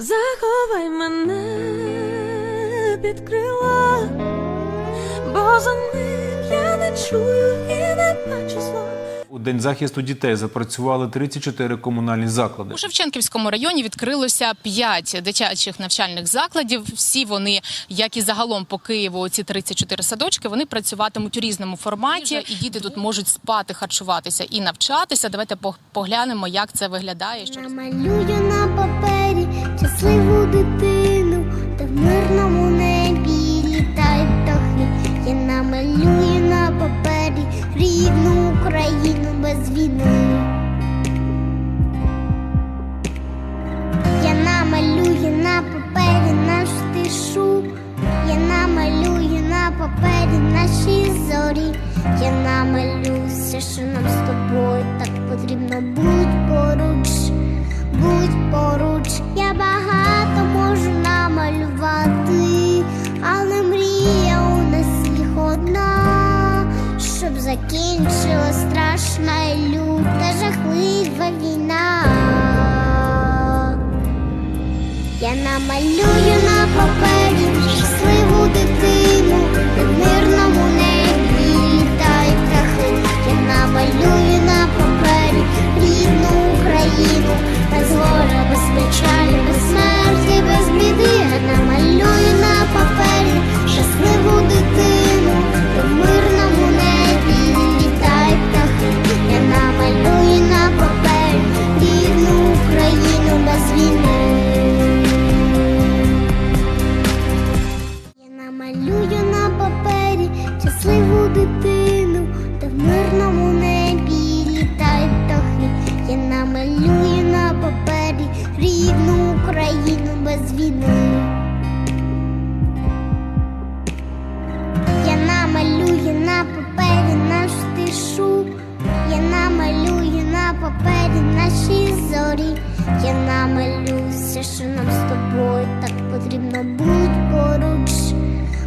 Заховай мене під крила, бо за ним я не чую і не бачу зла. У День захисту дітей запрацювали 34 комунальні заклади. У Шевченківському районі відкрилося п'ять дитячих навчальних закладів. Всі вони, як і загалом по Києву, ці 34 садочки, вони працюватимуть у різному форматі. І діти тут можуть спати, харчуватися і навчатися. Давайте поглянемо, як це виглядає. Що Намалюю на папері щасливу дитину, та в мирному небі літають птахи. Я намалюю Україну без війни. Я намалюю на папері нашу тишу. Я намалюю на папері наші зорі. Я намалюю що нам з тобою так потрібно. Будь поруч, будь поруч. Я багато можу намалювати, але мрія щоб закінчилась страшна і люта жахлива війна. Я намалюю на папері Війни. Я намалюю на папері нашу тишу. Я намалюю на папері наші зорі. Я намалюю що нам з тобою так потрібно. Будь поруч,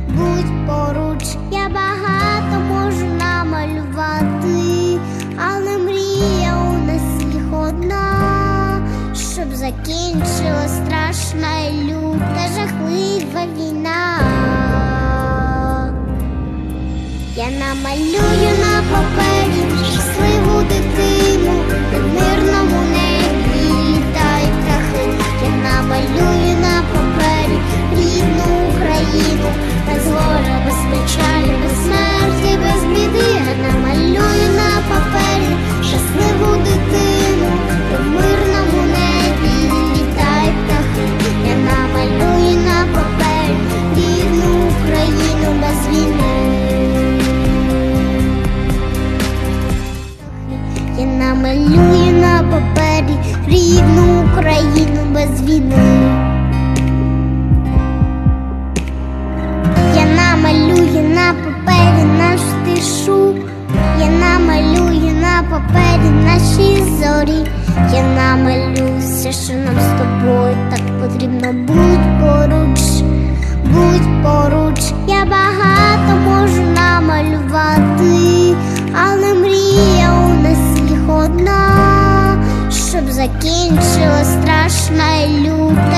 будь поруч. Я багато страшна люта жахлива війна. Я намалюю на папері щасливу дитину, в мирному небі рідну Україну без війни. Я намалюю на папері нашу тишу. Я намалюю на папері наші зорі. Я намалюю що нам з тобою так потрібно. Будь поруч, будь поруч. страшно люблю.